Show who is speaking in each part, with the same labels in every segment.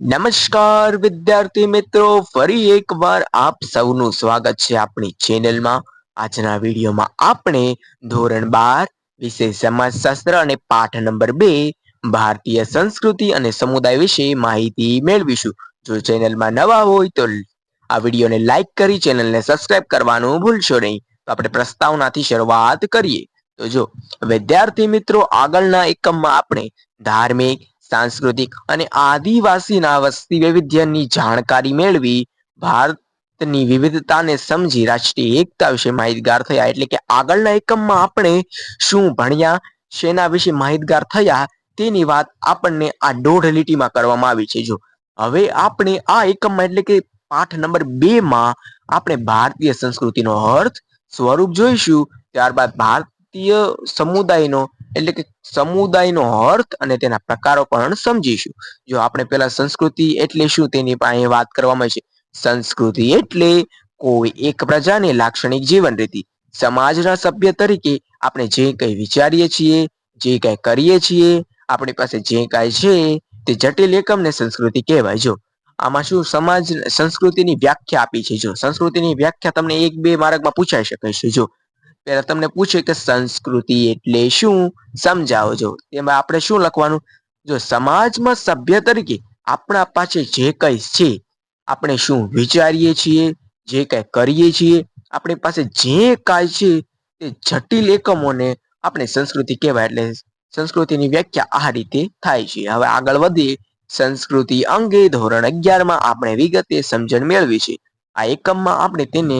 Speaker 1: નમસ્કાર, વિદ્યાર્થી મિત્રો. ફરી એકવાર આપ સૌનું સ્વાગત છે આપણી ચેનલમાં. આજના વિડીયોમાં આપણે ધોરણ બાર, વિષય સમાજશાસ્ત્ર અને પાઠ નંબર બે, ભારતીય સંસ્કૃતિ અને સમુદાય વિશે માહિતી મેળવીશું. જો ચેનલમાં નવા હોય તો આ વિડીયોને લાઈક કરી, ચેનલને સબસ્ક્રાઇબ કરવાનું ભૂલશો નહીં. તો આપણે પ્રસ્તાવનાથી શરૂઆત કરીએ. તો જો વિદ્યાર્થી મિત્રો, આગળના એકમમાં આપણે ધાર્મિક સાંસ્કૃતિક અને આદિવાસીના વસ્તી વૈવિધ્યની જાણકારી મેળવી ભારતની વિવિધતાને સમજી રાષ્ટ્રીય એકતા વિશે માહિતગાર થયા. એટલે કે આગળના એકમમાં આપણે શું ભણ્યા, શેના વિશે માહિતગાર થયા, તેની વાત આપણને આ દોઢ લીટીમાં કરવામાં આવી છે. જો હવે આપણે આ એકમમાં એટલે કે પાઠ નંબર બે માં આપણે ભારતીય સંસ્કૃતિનો અર્થ સ્વરૂપ જોઈશું. ત્યારબાદ ભારતીય સમુદાયનો એટલે કે સમુદાયનો અર્થ અને તેના પ્રકારો પણ સમજીશું. જો આપણે પેલા સંસ્કૃતિ એટલે શું તેની પાસે વાત કરવામાં છે. સંસ્કૃતિ એટલે કોઈ એક પ્રજાની લાક્ષણિક જીવન રીતિ. સમાજના સભ્ય તરીકે આપણે જે કંઈ વિચારીએ છીએ, જે કંઈ કરીએ છીએ, આપણી પાસે જે કાંઈ છે તે જટિલ એકમને સંસ્કૃતિ કહેવાય. જો આમાં શું સમાજ, સંસ્કૃતિની વ્યાખ્યા આપી છે. જો સંસ્કૃતિની વ્યાખ્યા તમને એક બે માર્ગમાં પૂછાઈ શકે છે. જો પેલા તમને પૂછે કે સંસ્કૃતિ એટલે શું? સમજાવો જો તેમાં આપણે શું લખવાનું? જો સમાજમાં સભ્ય તરીકે આપણા પાસે જે કંઈ છે, આપણે શું વિચારીએ છીએ, જે કંઈ કરીએ છીએ, આપણી પાસે જે કાંઈ છે, તે જટિલ એકમોને આપણે સંસ્કૃતિ કહેવાય એટલે સંસ્કૃતિની વ્યાખ્યા આ રીતે થાય છે. હવે આગળ વધીએ. સંસ્કૃતિ અંગે ધોરણ અગિયારમાં આપણે વિગતે સમજણ મેળવી છે. આ એકમમાં આપણે તેને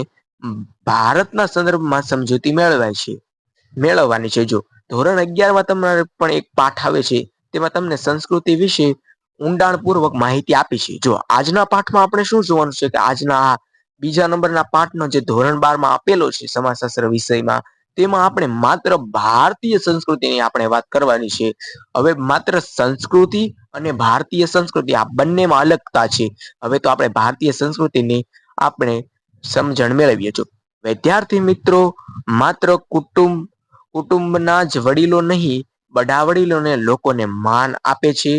Speaker 1: ભારતના સંદર્ભમાં સમજૂતી મેળવાય છે. મેળવવાની છે જો. ધોરણ અગિયારમાં તમારે પણ એક પાઠ આવે છે. તેમાં તમને સંસ્કૃતિ વિશે ઊંડાણપૂર્વક માહિતી આપી છે. જો, આજના પાઠમાં આપણે શું જોવાનું છે? કે આજના આ બીજા નંબરના પાઠનો જે ધોરણ બારમાં આપેલો છે સમાજશાસ્ત્ર વિષયમાં, તેમાં આપણે માત્ર ભારતીય સંસ્કૃતિની આપણે વાત કરવાની છે. હવે માત્ર સંસ્કૃતિ અને ભારતીય સંસ્કૃતિ આ બંનેમાં અલગતા છે. હવે તો આપણે ભારતીય સંસ્કૃતિની આપણે સમજણ મેળવીએ છો વિદ્યાર્થી મિત્રો, માત્ર કુટુંબ, કુટુંબના જ વડીલો નહીં બધા વડીલોને લોકોને માન આપે છે,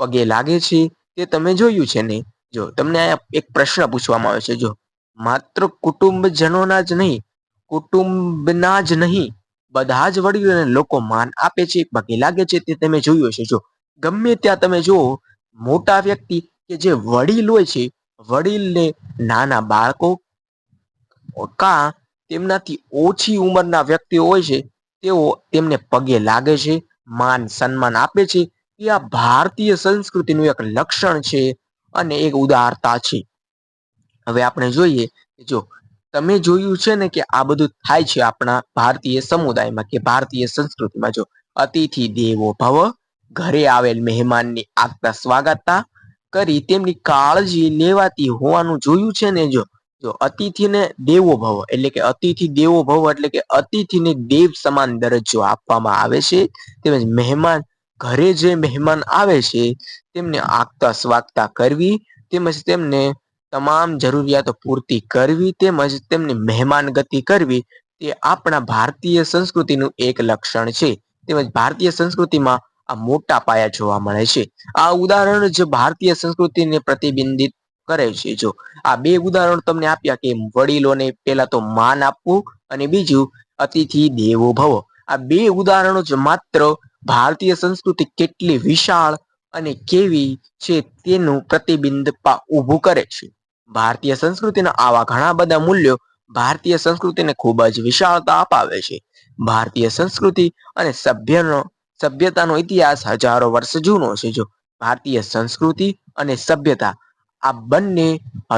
Speaker 1: પગે લાગે છે, તે તમે જોયું છે ને? જો, તમને એક પ્રશ્ન પૂછવામાં આવે છે, જો. માત્ર કુટુંબજનોના જ નહીં, કુટુંબના જ નહીં, બધા જ વડીલોને લોકો માન આપે છે, પગે લાગે છે, તે તમે જોયું હશે, જો. ગમે ત્યાં તમે જુઓ, મોટા વ્યક્તિ કે જે વડીલ હોય છે, વડીલને નાના બાળકો કા તેમનાથી ઓછી ઉંમરના વ્યક્તિઓ હોય છે, તેઓ તેમને પગે લાગે છે, માન સન્માન આપે છે. એ આ ભારતીય સંસ્કૃતિનું એક લક્ષણ છે અને એક ઉદારતા છે. હવે આપણે જોઈએ જો તમે જોયું છે ને કે આ બધું થાય છે આપણા ભારતીય સમુદાયમાં કે ભારતીય સંસ્કૃતિમાં, જો અતિથિ દેવો ભવ, ઘરે આવેલ મહેમાનની આગતા સ્વાગતતા કરી તેમની કાળજી લેવાતી હોવાનું જોયું છે ને જો જો અતિથિને દેવો ભવ, એટલે કે અતિથિ દેવો ભવ એટલે કે અતિથિને દેવ સમાન દરજ્જો આપવામાં આવે છે. તેમજ મહેમાન, ઘરે જે મહેમાન આવે છે, તેમને આગતા સ્વાગતા કરવી, તેમજ તેમને તમામ જરૂરિયાતો પૂર્તિ કરવી, તેમજ તેમની મહેમાન ગતિ કરવી, તે આપણા ભારતીય સંસ્કૃતિનું એક લક્ષણ છે. તેમજ ભારતીય સંસ્કૃતિમાં આ મોટા પાયા જોવા મળે છે. આ ઉદાહરણ જ ભારતીય સંસ્કૃતિને પ્રતિબિંબિત કરે છે. જો આ બે ઉદાહરણ તમને આપ્યા કે વડીલોને પેલા તો માન આપવું અને બીજું અતિથિ દેવો ભવો. આ બે ઉદાહરણો જ માત્ર ભારતીય સંસ્કૃતિ કેટલી વિશાળ અને કેવી છે તેનું પ્રતિબિંબ ઊભું કરે છે. ભારતીય સંસ્કૃતિના આવા ઘણા બધા મૂલ્યો ભારતીય સંસ્કૃતિને ખૂબ જ વિશાળતા અપાવે છે. ભારતીય સંસ્કૃતિ અને સભ્યનો, સભ્યતાનો ઇતિહાસ હજારો વર્ષ જૂનો છે. જો ભારતીય સંસ્કૃતિ અને સભ્યતા આ બંને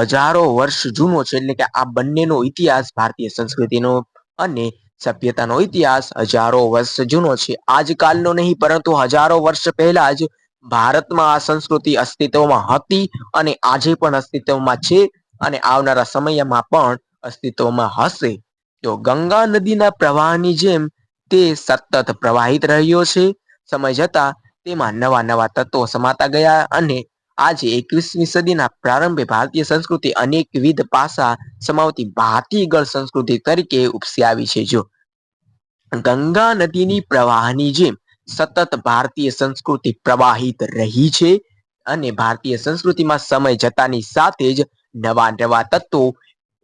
Speaker 1: હજારો વર્ષ જૂનો છે, એટલે કે આ બંનેનો ઇતિહાસ ભારતીય સંસ્કૃતિનો અને સભ્યતાનો ઇતિહાસ હજારો વર્ષ જૂનો છે. આજકાલનો નહીં, પરંતુ હજારો વર્ષ પહેલા જ ભારતમાં આ સંસ્કૃતિ અસ્તિત્વમાં હતી અને આજે પણ અસ્તિત્વમાં છે અને આવનારા સમયમાં પણ અસ્તિત્વમાં હશે. તો ગંગા નદીના પ્રવાહની જેમ તે સતત પ્રવાહિત રહ્યો છે. સમય જતા તેમાં નવા નવા તત્વો સમાતા ગયા અને આજે એકવીસમી સદીના પ્રારંભે ભારતીય સંસ્કૃતિ અનેકવિધ પાસા સમાવતી ભાતીગળ સંસ્કૃતિ તરીકે ઉપસી આવી છે. જો ગંગા નદીની પ્રવાહની જેમ સતત ભારતીય સંસ્કૃતિ પ્રવાહિત રહી છે અને ભારતીય સંસ્કૃતિમાં સમય જતાની સાથે જ નવા નવા તત્વો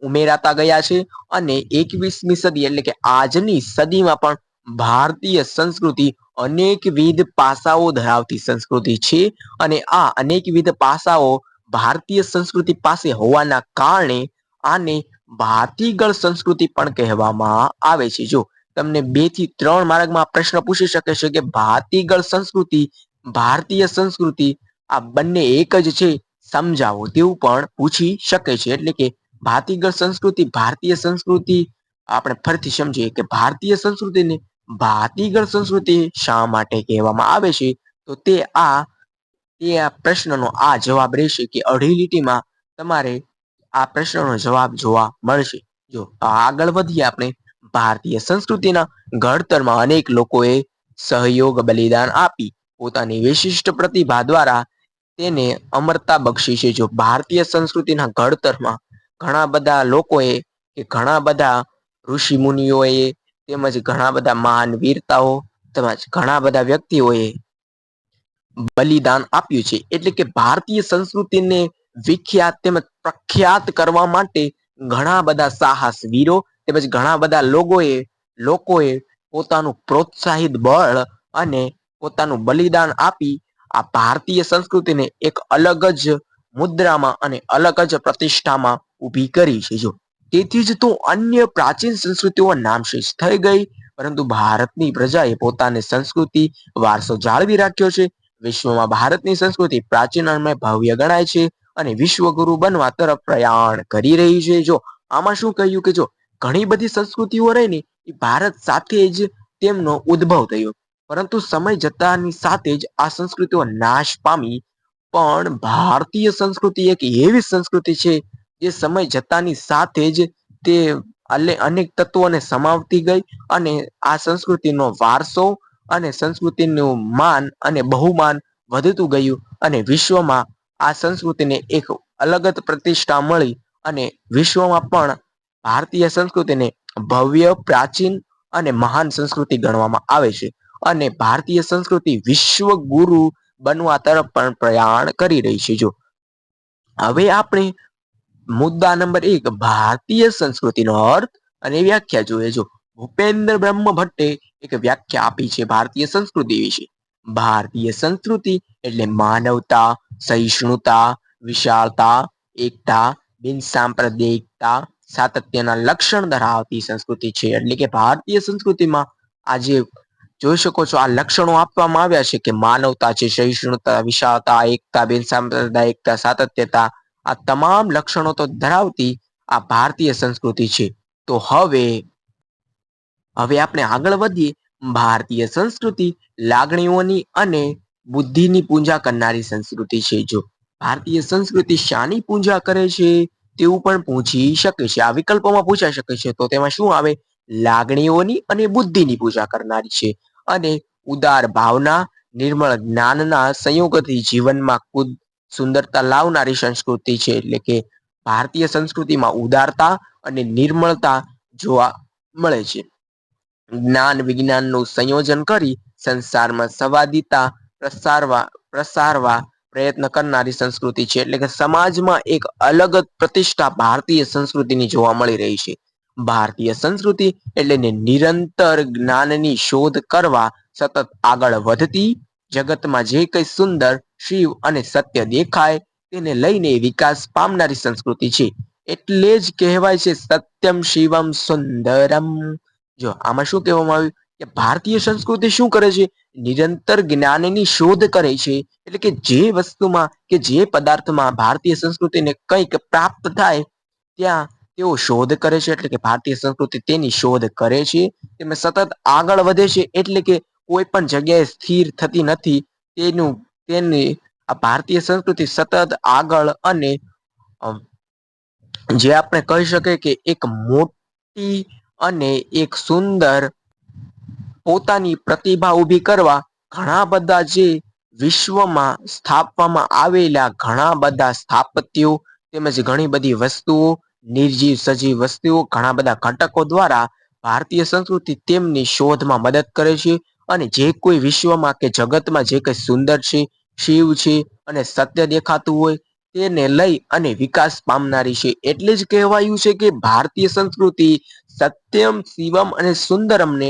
Speaker 1: ઉમેરાતા ગયા છે અને એકવીસમી સદી એટલે કે આજની સદીમાં પણ ભારતીય સંસ્કૃતિ અનેકવિધ પાસાઓ ધરાવતી સંસ્કૃતિ છે અને આ અનેકવિધ પાસાઓ ભારતીય સંસ્કૃતિ પાસે હોવાના કારણે આને ભાતીગળ સંસ્કૃતિ પણ કહેવામાં આવે છે. જો તમને બેથી ત્રણ માર્ગમાં પ્રશ્ન પૂછી શકે છે કે ભાતીગળ સંસ્કૃતિ, ભારતીય સંસ્કૃતિ આ બંને એક જ છે, સમજાવો તેવું પણ પૂછી શકે છે. એટલે કે ભાતીગળ સંસ્કૃતિ, ભારતીય સંસ્કૃતિ આપણે ફરીથી સમજીએ કે ભારતીય સંસ્કૃતિને ભાતીગળ સંસ્કૃતિ શા માટે કહેવામાં આવે છે? તો તે આ તે આ પ્રશ્નનો આ જવાબ રહેશે કે અઢી લીટીમાં તમારે આ પ્રશ્નનો જવાબ જોવા મળશે. જો આગળ વધીએ આપણે. ભારતીય સંસ્કૃતિના ઘડતરમાં અનેક લોકોએ સહયોગ, બલિદાન આપી. પોતાની વિશિષ્ટ પ્રતિભા દ્વારા તેને અમરતા બક્ષી છે. જો ભારતીય સંસ્કૃતિના ઘડતરમાં ઘણા બધા લોકોએ કે ઘણા બધા ઋષિ મુનિઓએ તેમજ ઘણા બધા મહાન વીરતાઓ તેમજ ઘણા બધા વ્યક્તિઓએ બલિદાન આપ્યું છે. એટલે કે ભારતીય સંસ્કૃતિને વિખ્યાત તેમજ પ્રખ્યાત કરવા માટે ઘણા બધા સાહસ વીરો તેમજ ઘણા બધા લોકોએ લોકોએ પોતાનું પ્રોત્સાહિત બળ અને પોતાનું બલિદાન આપી આ ભારતીય સંસ્કૃતિને એક અલગ જ મુદ્રામાં અને અલગ જ પ્રતિષ્ઠામાં ઊભી કરી છે. જો તેથી જ તો અન્ય પ્રાચીન સંસ્કૃતિઓ નામશેષ થઈ ગઈ, પરંતુ ભારતની પ્રજાએ પોતાની સંસ્કૃતિ વારસો જાળવી રાખ્યો છે. વિશ્વમાં ભારતની સંસ્કૃતિ પ્રાચીન અને ભવ્ય ગણાય છે અને વિશ્વગુરુ બનવા તરફ પ્રયાણ કરી રહી છે. જો આમાં શું કહ્યું કે જો ઘણી બધી સંસ્કૃતિઓ રહીને એ ભારત સાથે જ તેમનો ઉદ્ભવ થયો. પરંતુ સમય જતાની સાથે જ આ સંસ્કૃતિઓ નાશ પામી. પણ ભારતીય સંસ્કૃતિ એક એવી સંસ્કૃતિ છે જે સમય જતાની સાથે જ તે અનેક તત્વોને સમાવતી ગઈ અને આ સંસ્કૃતિનો વારસો અને સંસ્કૃતિનું માન અને બહુમાન વધતું ગયું અને વિશ્વમાં આ સંસ્કૃતિને એક અલગ જ પ્રતિષ્ઠા મળી અને વિશ્વમાં પણ ભારતીય સંસ્કૃતિને ભવ્ય, પ્રાચીન અને મહાન સંસ્કૃતિ ગણવામાં આવે છે અને ભારતીય સંસ્કૃતિ વિશ્વ ગુરુ બનવા તરફ પણ પ્રયાણ કરી રહી છે. જો હવે આપણે મુદ્દા નંબર એક, ભારતીય સંસ્કૃતિનો અર્થ અને વ્યાખ્યા જોઈએ. જો ભૂપેન્દ્ર બ્રહ્મ ભટ્ટે એક વ્યાખ્યા આપી છે ભારતીય સંસ્કૃતિ વિશે. ભારતીય સંસ્કૃતિ એટલે માનવતા, સહિષ્ણુતા, વિશાળતા, એકતા બિનસાંપ્રદાયિકતા સાતત્યના લક્ષણ ધરાવતી સંસ્કૃતિ છે. એટલે કે ભારતીય સંસ્કૃતિમાં આજે જોઈ શકો છો આ લક્ષણો આપવામાં આવ્યા છે કે માનવતા છે, સહિષ્ણુતા, વિશાળતા, એકતા, બિન સાંપ્રદાયિકતા, સાતત્યતા આ તમામ લક્ષણો તો ધરાવતી આ ભારતીય સંસ્કૃતિ છે. તો હવે હવે આપણે આગળ વધીએ. ભારતીય સંસ્કૃતિ લાગણીઓની અને બુદ્ધિની પૂજા કરનારી સંસ્કૃતિ છે. જો ભારતીય સંસ્કૃતિ શાની પૂજા કરે છે, તેવું પણ પૂછી શકે છે. આ વિકલ્પોમાં પૂછાઈ શકે છે. તો તેમાં શું આવે? લાગણીઓની અને બુદ્ધિની પૂજા કરનારી છે. અને ઉદાર ભાવના, નિર્મળ જ્ઞાનના સંયોગથી જીવનમાં સુંદરતા લાવનારી સંસ્કૃતિ છે, એટલે કે ભારતીય સંસ્કૃતિમાં ઉદારતા અને નિર્મળતા જોવા મળે છે. જ્ઞાન વિજ્ઞાનનું સંયોજન કરી સંસારમાં સંવાદિતા પ્રસારવા પ્રસારવા પ્રયત્ન કરનારી સંસ્કૃતિ છે, એટલે કે સમાજમાં એક અલગ જ પ્રતિષ્ઠા ભારતીય સંસ્કૃતિની જોવા મળી રહી છે. ભારતીય સંસ્કૃતિ એટલે નિરંતર જ્ઞાનની શોધ કરવા સતત આગળ વધતી જગતમાં જે કઈ સુંદર શિવ અને સત્ય દેખાય તેને લઈને વિકાસ પામનારી સંસ્કૃતિ છે. એટલે જ કહેવાય છે સત્યમ શિવમ સુંદરમ. જો આમાં શું કહેવામાં આવ્યું? કે ભારતીય સંસ્કૃતિ શું કરે છે? નિરંતર જ્ઞાનની શોધ કરે છે. એટલે કે જે વસ્તુમાં કે જે પદાર્થમાં ભારતીય સંસ્કૃતિને કંઈક પ્રાપ્ત થાય, ત્યાં તેઓ શોધ કરે છે. એટલે કે ભારતીય સંસ્કૃતિ તેની શોધ કરે છે. તેમાં સતત આગળ વધે છે. એટલે કે કોઈ પણ જગ્યાએ સ્થિર થતી નથી. તેનું તેની ભારતીય સંસ્કૃતિ સતત આગળ અને જે આપણે કહી શકીએ કે એક મોટી અને એક સુંદર પોતાની પ્રતિભા ઊભી કરવા ઘણા બધા જે વિશ્વમાં સ્થાપવામાં આવેલા ઘણા બધા સ્થાપત્યો તેમજ ઘણી બધી વસ્તુઓ, નિર્જીવ સજીવ વસ્તુઓ, ઘણા બધા ઘટકો દ્વારા ભારતીય સંસ્કૃતિ તેમની શોધમાં મદદ કરે છે. અને જે કોઈ વિશ્વમાં કે જગતમાં જે કંઈ સુંદર છે, શિવ છે અને સત્ય દેખાતું હોય તેને લઈ અને વિકાસ પામનારી છે. એટલે જ કહેવાયું છે કે ભારતીય સંસ્કૃતિ સત્યમ, શિવમ અને સુંદરમને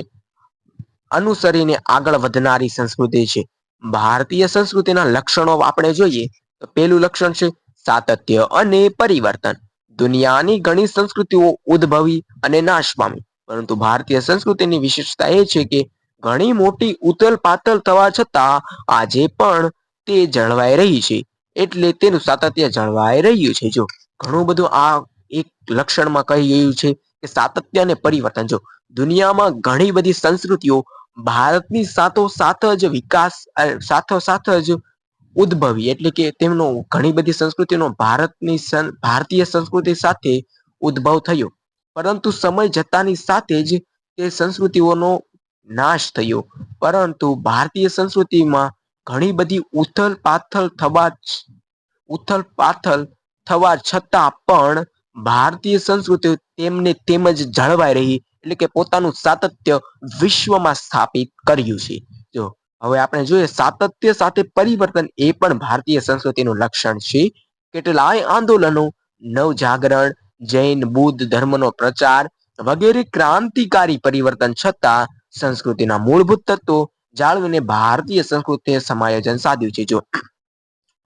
Speaker 1: અનુસરીને આગળ વધનારી સંસ્કૃતિ છે. ભારતીય સંસ્કૃતિના લક્ષણો આપણે જોઈએ તો પહેલું લક્ષણ છે સાતત્ય અને પરિવર્તન. દુનિયાની ઘણી સંસ્કૃતિઓ ઉદ્ભવી અને નાશ પામી. પરંતુ ભારતીય સંસ્કૃતિની વિશેષતા એ છે કે ઘણી મોટી ઉથલ પાથલ થવા છતાં આજે પણ તે જળવાઈ રહી છે. એટલે તેનું સાતત્ય જળવાઈ રહ્યું છે. જો ઘણું બધું આ એક લક્ષણમાં કહી ગયું છે કે સાતત્ય અને પરિવર્તન. જો દુનિયામાં ઘણી બધી સંસ્કૃતિઓ ભારતની સાથો સાથ જ વિકાસ સાથો સાથ જ ઉદ્ભવી. એટલે કે તેમનો ઘણી બધી સંસ્કૃતિનો ભારતની ભારતીય સંસ્કૃતિ સાથે ઉદ્ભવ થયો. પરંતુ સમય જતાની સાથે જ તે સંસ્કૃતિઓનો નાશ થયો. પરંતુ ભારતીય સંસ્કૃતિમાં ઘણી બધી ઉથલ પાથલ થવા ઉથલ પાથલ થવા છતાં પણ ભારતીય સંસ્કૃતિ તેમને તેમજ જળવાઈ રહી, એટલે કે પોતાનું સાતત્ય વિશ્વમાં સ્થાપિત કર્યું છે. જો, હવે આપણે જોઈએ સાતત્ય સાથે પરિવર્તન એ પણ ભારતીય સંસ્કૃતિનું લક્ષણ છે. કેટલાય આંદોલનો, નવજાગરણ, જૈન, બુદ્ધ ધર્મનો પ્રચાર વગેરે ક્રાંતિકારી પરિવર્તન છતાં સંસ્કૃતિના મૂળભૂત તત્વો જાળવીને ભારતીય સંસ્કૃતિએ સમાયોજન સાધ્યું છે. જો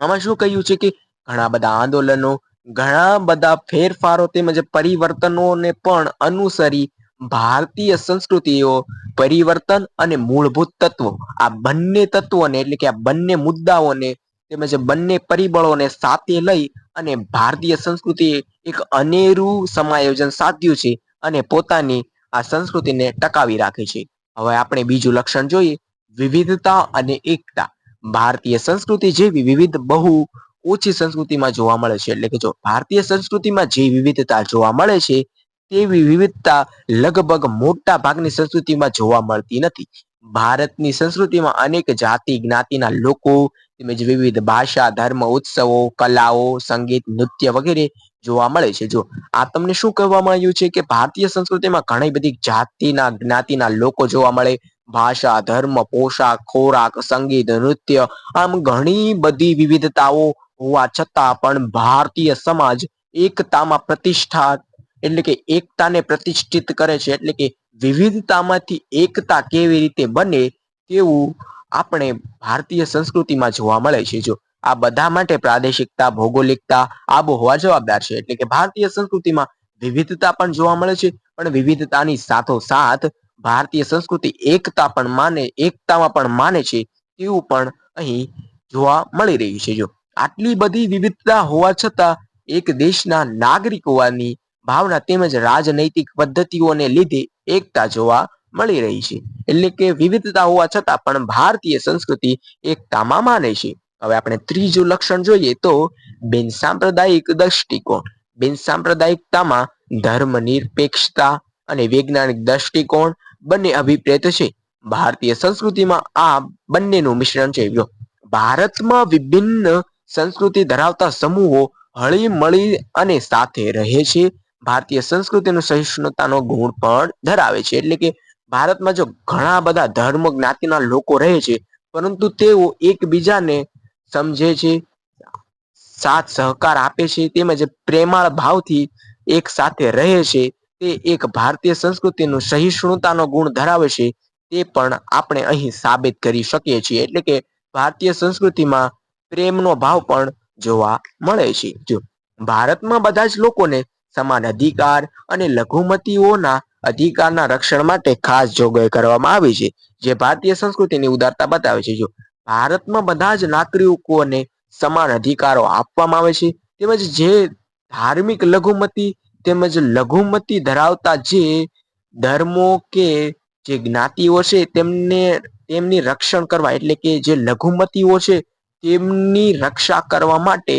Speaker 1: આમાં શું કહ્યું છે કે ઘણા બધા આંદોલનો, ઘણા બધા ફેરફારો તેમજ પરિવર્તનોને પણ અનુસરી ભારતીય સંસ્કૃતિઓ પરિવર્તન અને મૂળભૂત તત્વો, આ બંને તત્વોને એટલે કે આ બંને મુદ્દાઓને તેમજ બંને પરિબળોને સાથે લઈ અને ભારતીય સંસ્કૃતિએ એક અનેરું સમાયોજન સાધ્યું છે અને પોતાની આ સંસ્કૃતિને ટકાવી રાખે છે. હવે આપણે બીજું લક્ષણ જોઈએ, વિવિધતા અને એકતા. ભારતીય સંસ્કૃતિ જેવી વિવિધ બહુ ઓછી સંસ્કૃતિમાં જોવા મળે છે. એટલે કે જો ભારતીય સંસ્કૃતિમાં જે વિવિધતા જોવા મળે છે, તેવી વિવિધતા લગભગ મોટા ભાગની સંસ્કૃતિમાં જોવા મળતી નથી. ભારતની સંસ્કૃતિમાં અનેક જાતિ જ્ઞાતિના લોકો તેમજ વિવિધ ભાષા, ધર્મ, ઉત્સવો, કલાઓ, સંગીત, નૃત્ય વગેરે જોવા મળે છે. જો આ તમને શું કહેવામાં આવ્યું છે કે ભારતીય સંસ્કૃતિમાં ઘણી બધી જાતિના, જ્ઞાતિના લોકો જોવા મળે. ભાષા, ધર્મ, પોશાક, ખોરાક, સંગીત, નૃત્ય આમ ઘણી બધી વિવિધતાઓ હોવા છતાં પણ ભારતીય સમાજ એકતામાં પ્રતિષ્ઠા એટલે કે એકતાને પ્રતિષ્ઠિત કરે છે. એટલે કે વિવિધતામાંથી એકતા કેવી રીતે બને તેવું આપણે ભારતીય સંસ્કૃતિમાં જોવા મળે છે. જો આ બધા માટે પ્રાદેશિકતા, ભૌગોલિકતા, આબોહવા જવાબદાર છે. એટલે કે ભારતીય સંસ્કૃતિમાં વિવિધતા પણ જોવા મળે છે પણ વિવિધતાની સાથોસાથ ભારતીય સંસ્કૃતિ એકતા પણ માને, એકતામાં પણ માને છે તેવું પણ અહીં જોવા મળી રહ્યું છે. જો આટલી બધી વિવિધતા હોવા છતાં એક દેશના નાગરિક હોવાની ભાવના તેમજ રાજનૈતિક પદ્ધતિઓને લીધે એકતા જોવા મળી રહી છે. એટલે કે વિવિધતા હોવા છતાં પણ ભારતીય સંસ્કૃતિ એકતામાં માને છે. હવે આપણે ત્રીજું લક્ષણ જોઈએ તો બિન સાંપ્રદાયિક દૃષ્ટિકોણ. બિન સાંપ્રદાયિકતામાં ધર્મ નિરપેક્ષતા અને વૈજ્ઞાનિક દૃષ્ટિકોણ બંને અભિપ્રેત છે. ભારતીય સંસ્કૃતિમાં આ બંનેનું મિશ્રણ છે. ભારતમાં વિભિન્ન સંસ્કૃતિ ધરાવતા સમૂહો હળી મળી અને સાથે રહે છે, ભારતીય સંસ્કૃતિનો સહિષ્ણુતાનો ગુણ પણ ધરાવે છે. એટલે કે ભારતમાં જો ઘણા બધા ધર્મ જ્ઞાતિના લોકો રહે છે, પરંતુ તેઓ એકબીજાને સમજે છે, સાથ સહકાર આપે છે, તેમજ પ્રેમાળ ભાવથી એક સાથે રહે છે, તે એક ભારતીય સંસ્કૃતિનું સહિષ્ણુતાનો ગુણ ધરાવે છે, તે પણ આપણે અહીં સાબિત કરી શકીએ છીએ. એટલે કે ભારતીય સંસ્કૃતિમાં પ્રેમનો ભાવ પણ જોવા મળે છે. જો ભારતમાં બધા જ લોકોને સમાન અધિકાર અને લઘુમતીઓના અધિકારના રક્ષણ માટે ખાસ જોગવાઈ કરવામાં આવી છે. જે ભારતીય સંસ્કૃતિની ઉદારતા બતાવે છે. જો ભારતમાં બધા જ નાગરિકોને સમાન અધિકારો આપવામાં આવે છે. તેમજ જે ધાર્મિક લઘુમતી તેમજ લઘુમતી ધરાવતા જે ધર્મો કે જે જ્ઞાતિઓ છે તેમને તેમની રક્ષણ કરવા એટલે કે જે લઘુમતીઓ છે તેમની રક્ષા કરવા માટે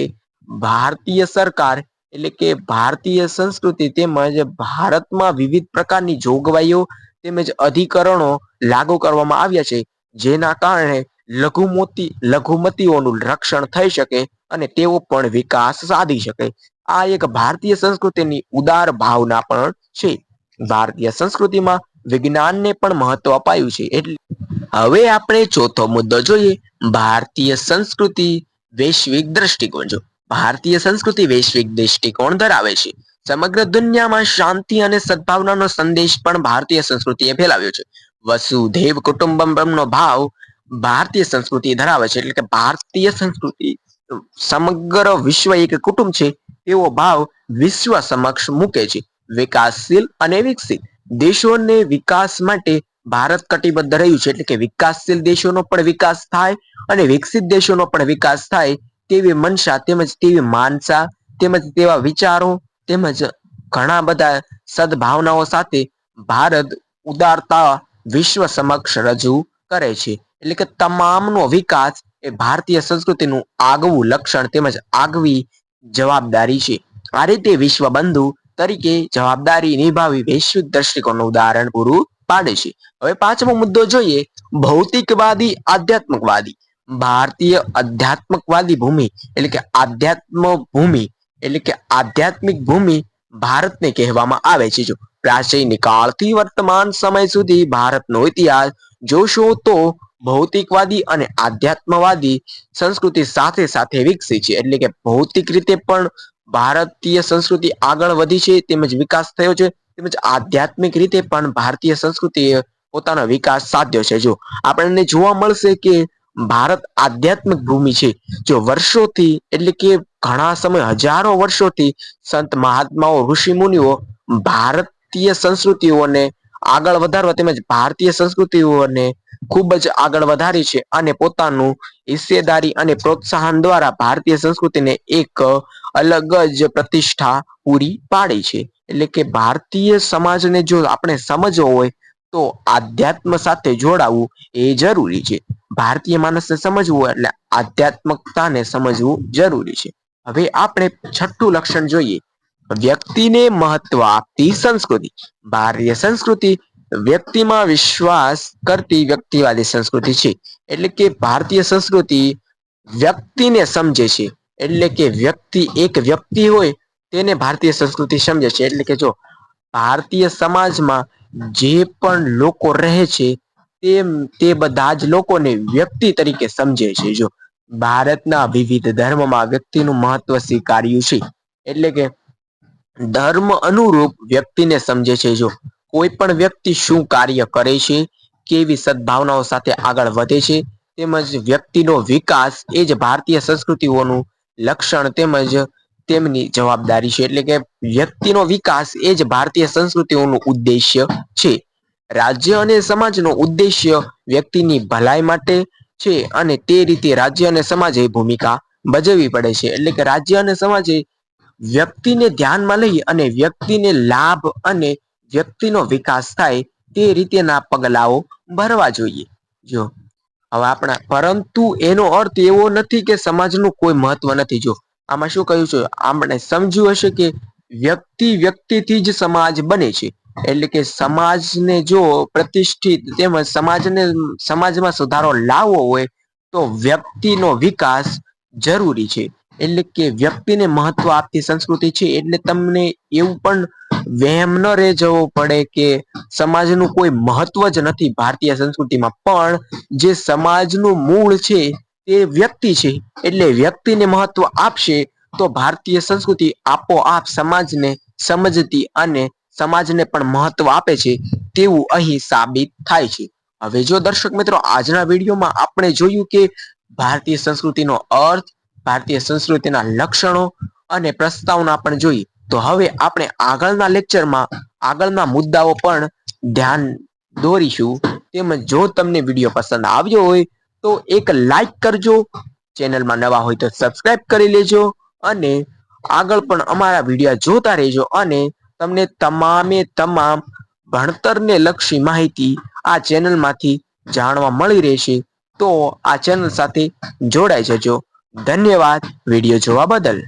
Speaker 1: ભારતીય સરકાર એટલે કે ભારતીય સંસ્કૃતિ તેમજ ભારતમાં વિવિધ પ્રકારની જોગવાઈઓ તેમજ અધિકરણો લાગુ કરવામાં આવ્યા છે. જેના કારણે લઘુમતી, લઘુમતીઓનું રક્ષણ થઈ શકે અને તેઓ પણ વિકાસ સાધી શકે. આ એક ભારતીય સંસ્કૃતિની ઉદાર ભાવના પણ છે. ભારતીય સંસ્કૃતિમાં વિજ્ઞાનને પણ મહત્વ અપાયું છે. એટલે હવે આપણે ચોથો મુદ્દો જોઈએ. ભારતીય સંસ્કૃતિ વૈશ્વિક દ્રષ્ટિકોણ. જો ભારતીય સંસ્કૃતિ વૈશ્વિક દ્રષ્ટિકોણ ધરાવે છે. સમગ્ર દુનિયામાં શાંતિ અને સદભાવનાનો સંદેશ પણ ભારતીય સંસ્કૃતિએ ફેલાવ્યો છે. વસુધૈવ કુટુંબકમનો ભાવ ભારતીય સંસ્કૃતિ ધરાવે છે. એટલે કે ભારતીય સંસ્કૃતિ સમગ્ર વિશ્વ એક કુટુંબ છે. એવો ભાવ વિશ્વ સમક્ષ મૂકે છે. વિકાસશીલ અને વિકસિત દેશોને વિકાસ માટે ભારત કટિબદ્ધ રહ્યું છે. એટલે કે વિકાસશીલ દેશોનો પણ વિકાસ થાય અને વિકસિત દેશોનો પણ વિકાસ થાય તેવી મનસા તેમજ તેવી માનસા તેમજ તેવા વિચારો તેમજ ઘણા બધા સદભાવનાઓ સાથે ભારત ઉદારતા વિશ્વ સમક્ષ રજૂ કરે છે. એટલે કે તમામનો વિકાસ એ ભારતીય સંસ્કૃતિનું આગવું લક્ષણ તેમજ આગવી જવાબદારી છે. આ રીતે વિશ્વ બંધુ તરીકે જવાબદારી નિભાવી વૈશ્વિક દ્રષ્ટિકોણનું ઉદાહરણ પૂરું પાડે છે. હવે પાંચમો મુદ્દો જોઈએ, ભૌતિકવાદી આધ્યાત્મિકવાદી. ભારતીય આધ્યાત્મકવાદી ભૂમિ એટલે કે આધ્યાત્મ ભૂમિ એટલે કે આધ્યાત્મિક ભૂમિ ભારતને કહેવામાં આવે છે. જો પ્રાચીન કાળથી વર્તમાન સમય સુધી ભારતનો ઇતિહાસ જોશો તો ભૌતિકવાદી અને આધ્યાત્મવાદી સંસ્કૃતિ સાથે સાથે વિકસી છે. એટલે કે ભૌતિક રીતે પણ ભારતીય સંસ્કૃતિ આગળ વધી છે, તેમજ વિકાસ થયો છે, તેમજ આધ્યાત્મિક રીતે પણ ભારતીય સંસ્કૃતિએ પોતાનો વિકાસ સાધ્યો છે. જો આપણને જોવા મળશે કે ભારત આધ્યાત્મિક ભૂમિ છે, જો વર્ષોથી એટલે કે ઘણા સમય, હજારો વર્ષોથી સંત મહાત્માઓ, ઋષિ મુનિઓ ભારતીય સંસ્કૃતિઓને આગળ વધારવા તેમજ ભારતીય સંસ્કૃતિઓને ખૂબ જ આગળ વધારી છે અને પોતાનું હિસ્સેદારી અને પ્રોત્સાહન દ્વારા ભારતીય સંસ્કૃતિને એક અલગ જ પ્રતિષ્ઠા પૂરી પાડી છે. એટલે કે ભારતીય સમાજને જો આપણે સમજવો હોય તો આધ્યાત્મ સાથે જોડાવું એ જરૂરી છે. ભારતીય માણસને સમજવું એટલે આધ્યાત્મકતાને સમજવું જરૂરી છે. હવે આપણે છઠ્ઠું લક્ષણ જોઈએ. વ્યક્તિને મહત્વ આપતી સંસ્કૃતિ. ભારતીય સંસ્કૃતિ વ્યક્તિમાં વિશ્વાસ કરતી વ્યક્તિવાદી સંસ્કૃતિ છે. એટલે કે ભારતીય સંસ્કૃતિ વ્યક્તિને સમજે છે. એટલે કે વ્યક્તિ એક વ્યક્તિ હોય તેને ભારતીય સંસ્કૃતિ સમજે છે. એટલે કે જો ભારતીય સમાજમાં જે પણ લોકો રહે છે તે તે બધા જ લોકોને વ્યક્તિ તરીકે સમજે છે. જો ભારતના વિવિધ ધર્મમાં વ્યક્તિનું મહત્વ સ્વીકાર્યું છે. એટલે કે ધર્મ અનુરૂપ વ્યક્તિને સમજે છે. જો કોઈ પણ વ્યક્તિ શું કાર્ય કરે છે, કેવી સદભાવનાઓ સાથે આગળ વધે છે, તેમજ વ્યક્તિનો વિકાસ એ જ ભારતીય સંસ્કૃતિઓનું લક્ષણ તેમજ તેમની જવાબદારી છે. એટલે કે વ્યક્તિનો વિકાસ એ જ ભારતીય સંસ્કૃતિઓનું ઉદ્દેશ્ય છે. રાજ્ય અને સમાજનો ઉદ્દેશ્ય વ્યક્તિની ભલાઈ માટે છે અને તે રીતે રાજ્ય અને સમાજે ભૂમિકા ભજવવી પડે છે. એટલે કે રાજ્ય અને સમાજે વ્યક્તિને ધ્યાનમાં લઈ અને વ્યક્તિને લાભ અને વ્યક્તિનો વિકાસ થાય તે રીતેના પગલાઓ ભરવા જોઈએ. જો, હવે આપણા, પરંતુ એનો અર્થ એવો નથી કે સમાજનું કોઈ મહત્વ નથી. જો, આમાં શું કહ્યું છે? આપણે સમજ્યું હશે કે વ્યક્તિ વ્યક્તિથી જ સમાજ બને છે. એટલે કે સમાજને જો પ્રતિષ્ઠિત તેમજ સમાજને, સમાજમાં સુધારો લાવવો હોય તો વ્યક્તિનો વિકાસ જરૂરી છે. એટલે કે વ્યક્તિને મહત્વ આપતી સંસ્કૃતિ છે, એટલે તમને એવું પણ વહેમ ન રહી જવો પડે કે સમાજનું કોઈ મહત્વ જ નથી ભારતીય સંસ્કૃતિમાં. પણ જે સમાજનું મૂળ છે, તે વ્યક્તિ છે. એટલે વ્યક્તિને મહત્વ આપશે તો ભારતીય સંસ્કૃતિ આપોઆપ સમાજને સમજતી અને સમાજને પણ મહત્વ આપે છે તેવું અહીં સાબિત થાય છે. હવે જો દર્શક મિત્રો, આજના વિડીયોમાં આપણે જોયું કે ભારતીય સંસ્કૃતિનો અર્થ ભારતીય સંસ્કૃતિના લક્ષણો અને પ્રસ્તાવના પણ જોઈ. તો હવે આપણે આગળના લેક્ચરમાં આગળના મુદ્દાઓ પણ ધ્યાન દોરીશું. તેમજ જો તમને વીડિયો પસંદ આવ્યો હોય, તો એક લાઈક કરજો. ચેનલમાં નવા હોય તો સબસ્ક્રાઇબ કરી લેજો અને આગળ પણ અમારા વીડિયો જોતા રહેજો અને તમને તમામે તમામ ભણતરને લક્ષી માહિતી આ ચેનલમાંથી જાણવા મળી રહેશે. તો આ ચેનલ સાથે જોડાઈ જજો. ધન્યવાદ વીડિયો જોવા બદલ.